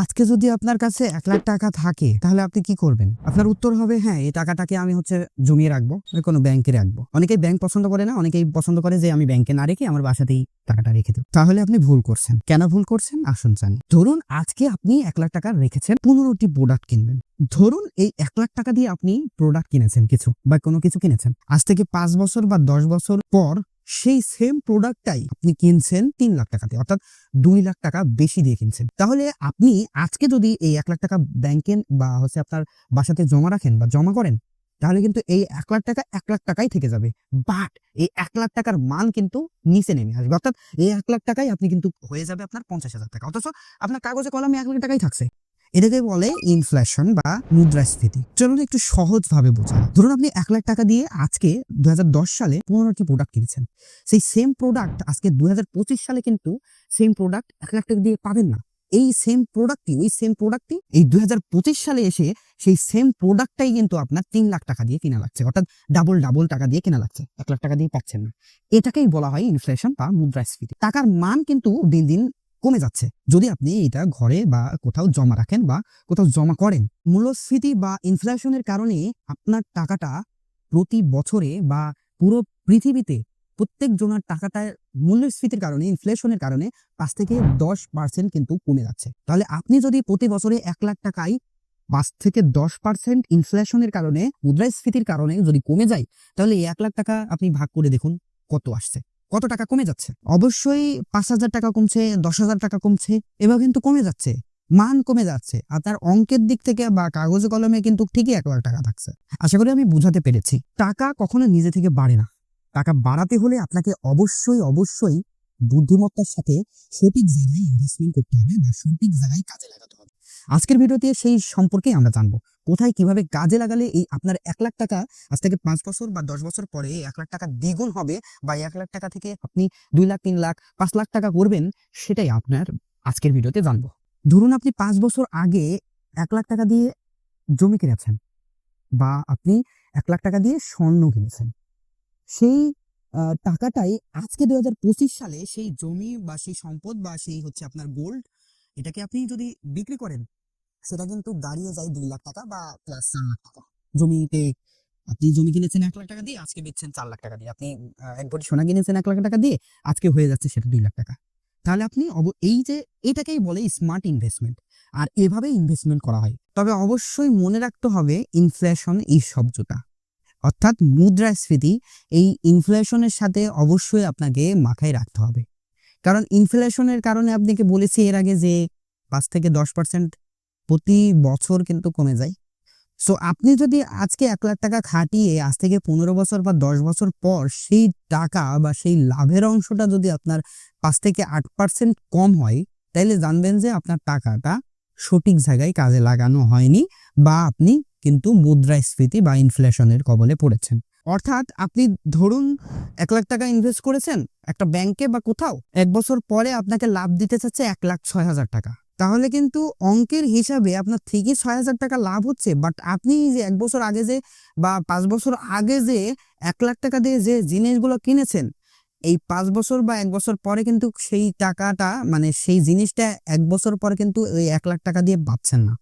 আজকে যদি আপনার কাছে এক লাখ টাকা থাকে, তাহলে আপনি কি করবেন? আপনার উত্তর হবে হ্যাঁ এই টাকাটাকে আমি হচ্ছে জমিয়ে রাখব কোনো ব্যাংকে রাখব। অনেকেই ব্যাংক পছন্দ করে না, অনেকেই পছন্দ করে যে আমি ব্যাংকে না রেখে আমার বাসাতেই টাকাটা রেখে দেবো। তাহলে আপনি ভুল করছেন। কেন ভুল করছেন? আসুন জানি। ধরুন আজকে আপনি এক লাখ টাকা রেখেছেন, পনেরোটি প্রোডাক্ট কিনবেন। ধরুন এই এক লাখ টাকা দিয়ে আপনি প্রোডাক্ট কিনেছেন কিছু, বা কোনো কিছু কিনেছেন। আজ থেকে পাঁচ বছর বা দশ বছর পর সেই সেম প্রোডাক্টটাই আপনি কিনছেন তিন লাখ টাকাতে অর্থাৎ দুই লাখ টাকা বেশি দিয়ে কিনছেন। তাহলে আপনি আজকে যদি এই এক লাখ টাকা ব্যাংকে বা হচ্ছে আপনার বাসাতে জমা রাখেন বা জমা করেন, তাহলে কিন্তু এই এক লাখ টাকা এক লাখ টাকাই থেকে যাবে। বাট এই এক লাখ টাকার মান কিন্তু নিচে নেমে আসবে। অর্থাৎ এই এক লাখ টাকাই আপনি কিন্তু হয়ে যাবে আপনার পঞ্চাশ হাজার টাকা। অথচ আপনার কাগজে কলমে এক লাখ টাকাই থাকছে। এটাকে বলে ইনফ্লেশন বা মুদ্রাস্ফীতি। চলুন একটু সহজ ভাবে বোঝা ধরুন আপনি এক লাখ টাকা দিয়ে আজকে দুই হাজার দশ সালে পনেরোটি প্রোডাক্ট কিনেছেন। সেই সেম প্রোডাক্ট আজকে দু সালে কিন্তু সেম প্রোডাক্ট এক লাখ টাকা দিয়ে পাবেন না। এই সেম প্রোডাক্টটি ওই সেম প্রোডাক্টটি এই দুই হাজার পঁচিশ সালে এসে সেই সেম প্রোডাক্টটাই কিন্তু আপনার তিন লাখ টাকা দিয়ে কেনা লাগছে। অর্থাৎ ডাবল ডাবল টাকা দিয়ে কেনা লাগছে। এক লাখ টাকা দিয়ে পাচ্ছেন না। এটাকেই বলা হয় ইনফ্লেশন বা মুদ্রাস্ফীতি। টাকার মান কিন্তু দিন দিন কমে যাচ্ছে। যদি আপনি এটা ঘরে বা কোথাও জমা রাখেন বা কোথাও জমা করেন, মূল্যস্ফীতি বা ইনফ্লেশনের কারণে আপনার টাকাটা প্রতি বছরে বা পুরো পৃথিবীতে প্রত্যেক জনের টাকাটার মূল্যস্ফীতির কারণে ইনফ্লেশনের কারণে পাঁচ থেকে দশ পার্সেন্ট কিন্তু কমে যাচ্ছে। তাহলে আপনি যদি প্রতি বছরে এক লাখ টাকায় পাঁচ থেকে দশ পার্সেন্ট ইনফ্লেশনের কারণে, মুদ্রাস্ফীতির কারণে যদি কমে যায়, তাহলে এক লাখ টাকা আপনি ভাগ করে দেখুন কত আসছে। কত টাকা কমে যাচ্ছে? অবশ্যই পাঁচ হাজার টাকা কমছে, দশ হাজার টাকা কমছে, এবার কিন্তু কমে যাচ্ছে, মান কমে যাচ্ছে, আর তার অঙ্কের দিক থেকে বা কাগজ কলমে কিন্তু ঠিকই এক লাখ টাকা থাকছে। আশা করি আমি বুঝাতে পেরেছি। টাকা কখনো নিজে থেকে বাড়ে না। টাকা বাড়াতে হলে আপনাকে অবশ্যই অবশ্যই বুদ্ধিমত্তার সাথে সঠিক জায়গায় ইনভেস্টমেন্ট করতে হবে বা সঠিক জায়গায় কাজে লাগাতে হবে। আজকের ভিডিওতে সেই সম্পর্কেই আমরা জানব। কোথায় কীভাবে কাজে লাগালে এই আপনার এক লাখ টাকা আজ থেকে পাঁচ বছর বা দশ বছর পরে এক লাখ টাকা দ্বিগুণ হবে বা এক লাখ টাকা থেকে আপনি দুই লাখ, তিন লাখ, পাঁচ লাখ টাকা করবেন, সেটাই আপনার আজকের ভিডিওতে জানব। ধরুন আপনি পাঁচ বছর আগে এক লাখ টাকা দিয়ে জমি কিনেছেন বা আপনি এক লাখ টাকা দিয়ে স্বর্ণ কিনেছেন। সেই টাকাটাই আজকে পঁচিশ সালে সেই জমি বা সেই সম্পদ বা সেই হচ্ছে আপনার গোল্ড এটাকে আপনি যদি বিক্রি করেন, সেটা কিন্তু দাঁড়িয়ে যায় দুই লাখ টাকা বা প্লাস চার লাখ টাকা। জমিতে আপনি জমি কিনেছেন এক লাখ টাকা দিয়ে, আজকে বেচছেন চার লাখ টাকা দিয়ে। আপনি এক ভরি সোনা কিনেছেন এক লাখ টাকা দিয়ে, আজকে হয়ে যাচ্ছে সেটা দুই লাখ টাকা। তাহলে আপনি অব- এই যে, এটাকেই বলে স্মার্ট ইনভেস্টমেন্ট আর এভাবে ইনভেস্টমেন্ট করা হয়। তবে অবশ্যই মনে রাখতে হবে ইনফ্লেশন এই শব্দটা। অর্থাৎ মুদ্রাস্ফীতি এই ইনফ্লেশনের সাথে অবশ্যই আপনাকে মাথায় রাখতে হবে। কারণ ইনফ্লেশনের কারণে আপনাকে বলেছি এর আগে যে পাঁচ থেকে দশ পার্সেন্ট প্রতি বছর কিন্তু কমে যায়। সো আপনি যদি আজকে এক লাখ টাকা খাটিয়ে আজ থেকে পনেরো বছর বা দশ বছর পর সেই টাকা বা সেই লাভের অংশটা যদি আপনার পাঁচ থেকে আট পার্সেন্ট কম হয়, তাইলে জানবেন যে আপনার টাকাটা সঠিক জায়গায় কাজে লাগানো হয়নি বা আপনি কিন্তু মুদ্রাস্ফীতি বা ইনফ্লেশনের কবলে পড়েছেন। অর্থাৎ আপনি ধরুন এক লাখ টাকা ইনভেস্ট করেছেন একটা ব্যাংকে বা কোথাও, এক বছর পরে আপনাকে লাভ দিতে চাচ্ছে এক লাখ ছয় হাজার টাকা। তাহলে কিন্তু অঙ্কের হিসাবে আপনার ঠিকই ছয় হাজার টাকা লাভ হচ্ছে বাট আপনি যে এক বছর আগে যে বা পাঁচ বছর আগে যে এক লাখ টাকা দিয়ে যে জিনিসগুলো কিনেছেন, এই পাঁচ বছর বা এক বছর পরে কিন্তু সেই টাকাটা মানে সেই জিনিসটা এক বছর পরে কিন্তু ওই এক লাখ টাকা দিয়ে পাচ্ছেন না।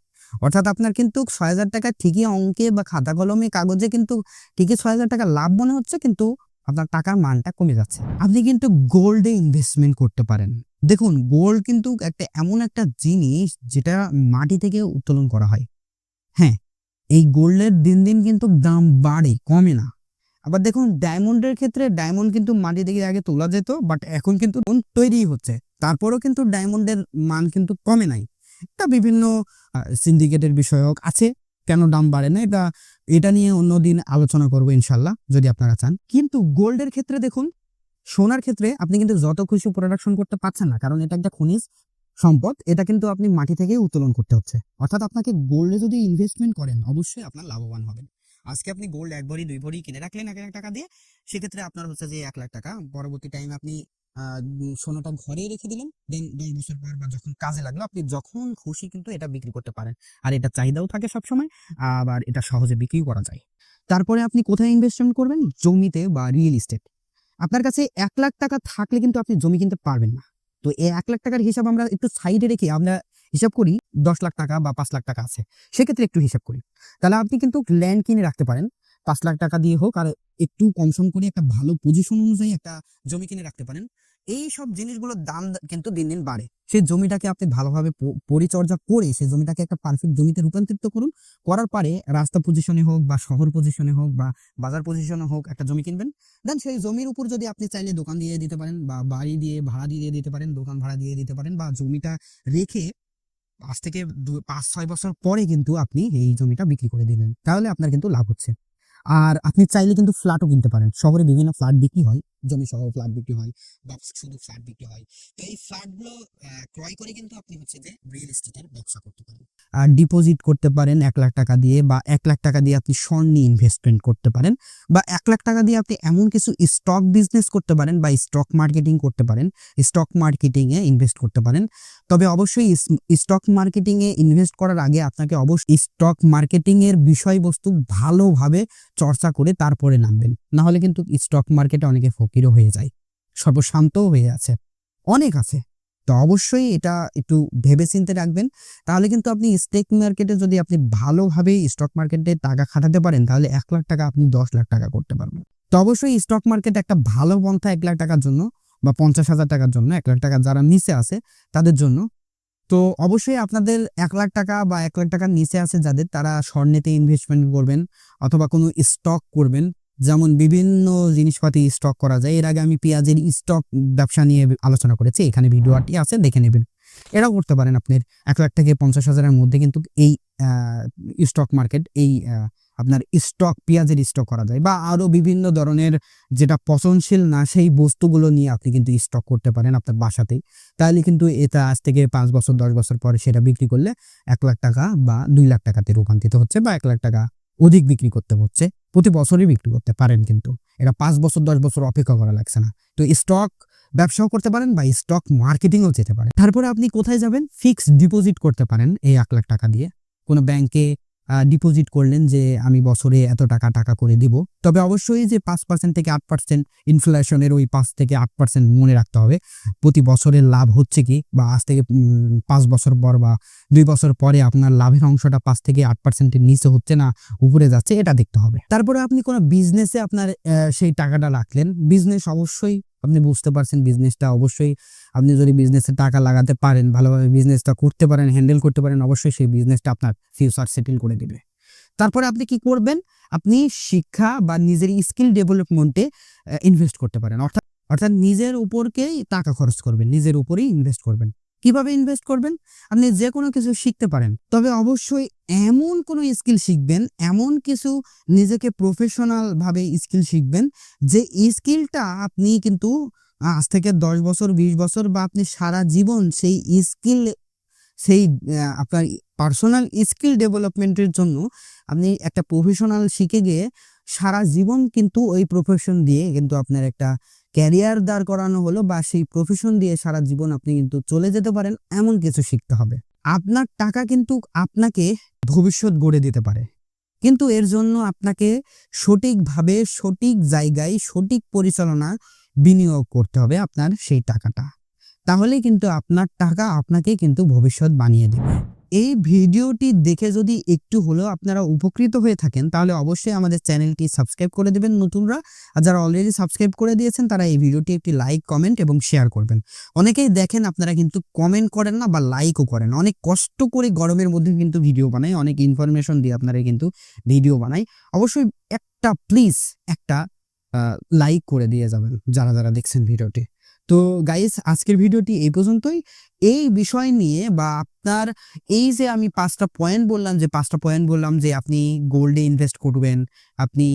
অর্থাৎ আপনার কিন্তু ছয় হাজার টাকা ঠিকই অঙ্কে বা খাতা কলমে, কাগজে কিন্তু ঠিকই ছয় হাজার টাকা লাভ মনে হচ্ছে, কিন্তু আপনার টাকার মানটা কমে যাচ্ছে। আপনি কিন্তু গোল্ডে ইনভেস্টমেন্ট করতে পারেন। দেখুন গোল্ড কিন্তু একটা এমন একটা জিনিস যেটা মাটি থেকে উত্তোলন করা হয়। হ্যাঁ এই গোল্ডের দিন দিন কিন্তু দাম বাড়ে, কমে না। আবার দেখুন ডায়মন্ডের ক্ষেত্রে ডায়মন্ড কিন্তু মাটি থেকে আগে তোলা যেত বাট এখন কিন্তু তৈরি হচ্ছে। তারপরেও কিন্তু ডায়মন্ডের মান কিন্তু কমে নাই। এটা বিভিন্ন সিন্ডিকেটের বিষয়ক আছে। কেন দাম বাড়ে না? এটা এটা নিয়ে অন্যদিন আলোচনা করব ইনশাল্লাহ, যদি আপনারা চান। কিন্তু গোল্ডের ক্ষেত্রে দেখুন, সোনার ক্ষেত্রে আপনি কিন্তু যত খুশি প্রোডাকশন করতে পারছেন না, কারণ এটা একটা খনিজ সম্পদ, এটা কিন্তু আপনি মাটি থেকেই উত্তোলন করতে হচ্ছে। অর্থাৎ আপনাকে গোল্ডে যদি ইনভেস্টমেন্ট করেন, অবশ্যই আপনার লাভবান হবেন। আজকে আপনি গোল্ড এক ভরি দুই ভরি কিনে রাখলেন এক লাখ টাকা দিয়ে, সেক্ষেত্রে আপনার হচ্ছে যে এক লাখ টাকা, পরবর্তী টাইম আপনি সোনাটা ঘরে রেখে দিলেন। দেন দশ বছর পর বা যখন কাজে লাগল, আপনি যখন খুশি কিন্তু এটা বিক্রি করতে পারেন। আর এটা চাহিদাও থাকে সবসময়, আবার এটা সহজে বিক্রি করা যায়। তারপরে আপনি কোথায় ইনভেস্টমেন্ট করবেন? জমিতে বা রিয়েল এস্টেট আপনার কাছে এক লাখ টাকা থাকলে কিন্তু আপনি জমি কিনতে পারবেন না। তো এই এক লাখ টাকার হিসাব আমরা একটু সাইডে রেখে আমরা হিসাব করি, দশ লাখ টাকা বা পাঁচ লাখ টাকা আছে। সেক্ষেত্রে একটু হিসাব করি। তাহলে আপনি কিন্তু ল্যান্ড কিনে রাখতে পারেন। পাঁচ লাখ টাকা দিয়ে হোক আর একটু কম সম করে একটা ভালো পজিশন অনুযায়ী একটা জমি কিনে রাখতে পারেন। এই সব জিনিসগুলোর দাম কিন্তু দিন দিন বাড়ে। সেই জমিটাকে আপনি ভালোভাবে পরিচর্যা করে সেই জমিটাকে একটা পারফেক্ট জমিতে রূপান্তরিত করুন। করার পরে রাস্তা পজিশনে হোক বা শহর পজিশনে হোক বা বাজার পজিশনে হোক একটা জমি কিনবেন। দেন সেই জমির উপর যদি আপনি চাইলে দোকান দিয়ে দিতে পারেন বা বাড়ি দিয়ে ভাড়া দিয়ে দিতে পারেন, দোকান ভাড়া দিয়ে দিতে পারেন বা জমিটা রেখে পাঁচ থেকে পাঁচ, ছয় বছর পরে কিন্তু আপনি এই জমিটা বিক্রি করে দিলেন। তাহলে আপনার কিন্তু লাভ হচ্ছে। আর আপনি চাইলে কিন্তু ফ্ল্যাটও কিনতে পারেন। শহরে বিভিন্ন ফ্ল্যাট বিক্রি হয়। জমি সহ ফ্ল্যাট বিক্রি হয় বা শুধু ফ্ল্যাট বিক্রি হয়, তো এই ফ্ল্যাটগুলো ক্রয় করে কিন্তু আপনি হচ্ছে যে রিয়েল এস্টেটের ব্যবসা করতে পারেন। আর ডিপোজিট করতে পারেন এক লাখ টাকা দিয়ে বা এক লাখ টাকা দিয়ে আপনি স্বর্ণে ইনভেস্টমেন্ট করতে পারেন বা এক লাখ টাকা দিয়ে আপনি এমন কিছু স্টক বিজনেস করতে পারেন বা স্টক মার্কেটিং করতে পারেন স্টক মার্কেটিংয়ে ইনভেস্ট করতে পারেন। তবে অবশ্যই স্টক মার্কেটিংয়ে ইনভেস্ট করার আগে আপনাকে অবশ্যই স্টক মার্কেটিংয়ের বিষয়বস্তু ভালোভাবে চর্চা করে তারপরে নামবেন। না হলে কিন্তু স্টক মার্কেটে অনেকে ফকিরও হয়ে যায়। সর্বশান্তও হয়ে আছে। অনেক আছে। তো অবশ্যই এটা একটু ভেবে চিন্তে রাখবেন। তাহলে কিন্তু আপনি স্টেক মার্কেটে যদি আপনি ভালোভাবে স্টক মার্কেটে টাকা খাটাতে পারেন, তাহলে এক লাখ টাকা আপনি দশ লাখ টাকা করতে পারবেন। তো অবশ্যই স্টক মার্কেট একটা ভালো পন্থা এক লাখ টাকার জন্য বা পঞ্চাশ হাজার টাকার জন্য, এক লাখ টাকা যারা নিচে আছে তাদের জন্য। তো অবশ্যই আপনাদের এক লাখ টাকা বা এক লাখ টাকার নিচে আছে যাদের, তারা স্বর্ণেতে ইনভেস্টমেন্ট করবেন অথবা কোনো স্টক করবেন। যেমন বিভিন্ন জিনিসপাতি স্টক করা যায়, এর আগে আমি পেঁয়াজের স্টক ব্যবসা নিয়ে আলোচনা করেছি, এখানে ভিডিওটি আছে, দেখে নেবেন। এটাও করতে পারেন আপনার এক লাখ থেকে পঞ্চাশ হাজারের মধ্যে কিন্তু এই স্টক মার্কেট এই আপনার স্টক পেঁয়াজের স্টক করা যায়, বা আরও বিভিন্ন ধরনের যেটা পচনশীল না, সেই বস্তুগুলো নিয়ে আপনি কিন্তু স্টক করতে পারেন আপনার বাসাতেই। তাহলে কিন্তু এটা আজ থেকে পাঁচ বছর, দশ বছর পরে সেটা বিক্রি করলে এক লাখ টাকা বা দুই লাখ টাকাতে রূপান্তরিত হচ্ছে, বা এক লাখ টাকা অধিক বিক্রি করতে হচ্ছে, প্রতি বছরই বিক্রি করতে পারেন কিন্তু। এটা পাঁচ বছর, দশ বছর অপেক্ষা করা লাগছে না। তো স্টক ব্যবসাও করতে পারেন বা স্টক মার্কেটিংও যেতে পারেন তারপরে আপনি কোথায় যাবেন? ফিক্সড ডিপোজিট করতে পারেন এই এক লাখ টাকা দিয়ে। কোনো ব্যাংকে ডিপোজিট করলেন যে আমি বছরে এত টাকা টাকা করে দিব। তবে অবশ্যই যে পাঁচ পার্সেন্ট থেকে আট পার্সেন্ট ইনফ্লেশনের ওই পাঁচ থেকে আট পার্সেন্ট মনে রাখতে হবে। প্রতি বছরের লাভ হচ্ছে কি? বা আজ থেকে পাঁচ বছর পর বা দুই বছর পরে আপনার লাভের অংশটা পাঁচ থেকে আট পার্সেন্টের নিচে হচ্ছে না, উপরে যাচ্ছে, এটা দেখতে হবে। তারপরে আপনি কোনো বিজনেসে আপনার সেই টাকাটা রাখলেন। বিজনেস অবশ্যই আপনি বুঝতে পারছেন বিজনেসটা অবশ্যই আপনি যদি বিজনেসে টাকা লাগাতে পারেন, ভালোভাবে বিজনেসটা করতে পারেন হ্যান্ডেল করতে পারেন, অবশ্যই সেই বিজনেসটা আপনার ফিউচার সেটেল করে দেবে। তারপরে আপনি কি করবেন? আপনি শিক্ষা বা নিজের স্কিল ডেভেলপমেন্টে ইনভেস্ট করতে পারেন। অর্থাৎ অর্থাৎ নিজের উপরকেই টাকা খরচ করবেন, নিজের উপরেই ইনভেস্ট করবেন। কীভাবে ইনভেস্ট করবেন? আপনি যে কোনো কিছু শিখতে পারেন। তবে অবশ্যই এমন কোনো স্কিল শিখবেন, এমন কিছু নিজেকে প্রফেশনাল ভাবে স্কিল শিখবেন, যে স্কিলটা আপনি কিন্তু আজ থেকে দশ বছর, বিশ বছর বা আপনি সারা জীবন সেই স্কিল সেই আপনার পার্সোনাল স্কিল ডেভেলপমেন্টের জন্য আপনি একটা প্রফেশনাল শিখে গিয়ে সারা জীবন কিন্তু ওই প্রফেশন দিয়ে কিন্তু আপনার একটা ক্যারিয়ার দাঁড় করানো হলো বা সেই প্রফেশন দিয়ে সারা জীবন আপনি কিন্তু চলে যেতে পারেন, এমন কিছু শিখতে হবে। আপনার টাকা কিন্তু আপনাকে ভবিষ্যৎ গড়ে দিতে পারে। কিন্তু এর জন্য আপনাকে সঠিকভাবে, সঠিক জায়গায়, সঠিক পরিচালনা বিনিয়োগ করতে হবে আপনার সেই টাকাটা। তাহলে কিন্তু আপনার টাকা আপনাকে কিন্তু ভবিষ্যৎ বানিয়ে দেবে। এই ভিডিওটি দেখে যদি একটু হলেও আপনারা উপকৃত হয়ে থাকেন, তাহলে অবশ্যই আমাদের চ্যানেলটি সাবস্ক্রাইব করে দেবেন নতুনরা। আর যারা অলরেডি সাবস্ক্রাইব করে দিয়েছেন, তারা এই ভিডিওটি একটি লাইক কমেন্ট এবং শেয়ার করবেন। অনেকেই দেখেন আপনারা কিন্তু কমেন্ট করেন না বা লাইকও করেন। অনেক কষ্ট করে গরমের মধ্যে কিন্তু ভিডিও বানাই, অনেক ইনফরমেশন দিয়ে আপনারা কিন্তু ভিডিও বানাই। অবশ্যই একটা প্লিজ একটা লাইক করে দিয়ে যাবেন, যারা যারা দেখছেন ভিডিওটি তো গাইস আজকের ভিডিওটি এই পর্যন্তই। এই বিষয় নিয়ে বা আপনার এই যে আমি পাঁচটা পয়েন্ট বললাম, যে পাঁচটা পয়েন্ট বললাম যে আপনি গোল্ডে ইনভেস্ট করবেন, আপনি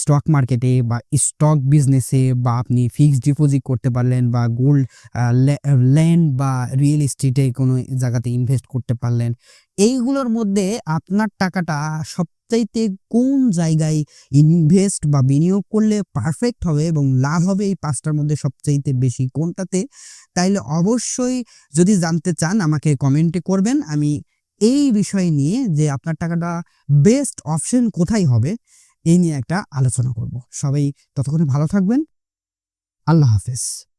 স্টক মার্কেটে বা স্টক বিজনেসে বা আপনি ফিক্সড ডিপোজিট করতে পারলেন বা গোল্ড ল্যান্ড বা রিয়েল এস্টেটে কোনো জায়গাতে ইনভেস্ট করতে পারলেন, এইগুলোর মধ্যে আপনার টাকাটা সবচাইতে কোন জায়গায় ইনভেস্ট বা বিনিয়োগ করলে পারফেক্ট হবে এবং লাভ হবে এই পাঁচটার মধ্যে সবচাইতে বেশি কোনটাতে? তাইলে অবশ্যই যদি জানতে চান আমাকে কমেন্টে করবেন। আমি এই বিষয় নিয়ে যে আপনার টাকাটা বেস্ট অপশন কোথায় হবে এই নিয়ে একটা আলোচনা করব। সবাই ততক্ষণে ভালো থাকবেন। আল্লাহ হাফেজ।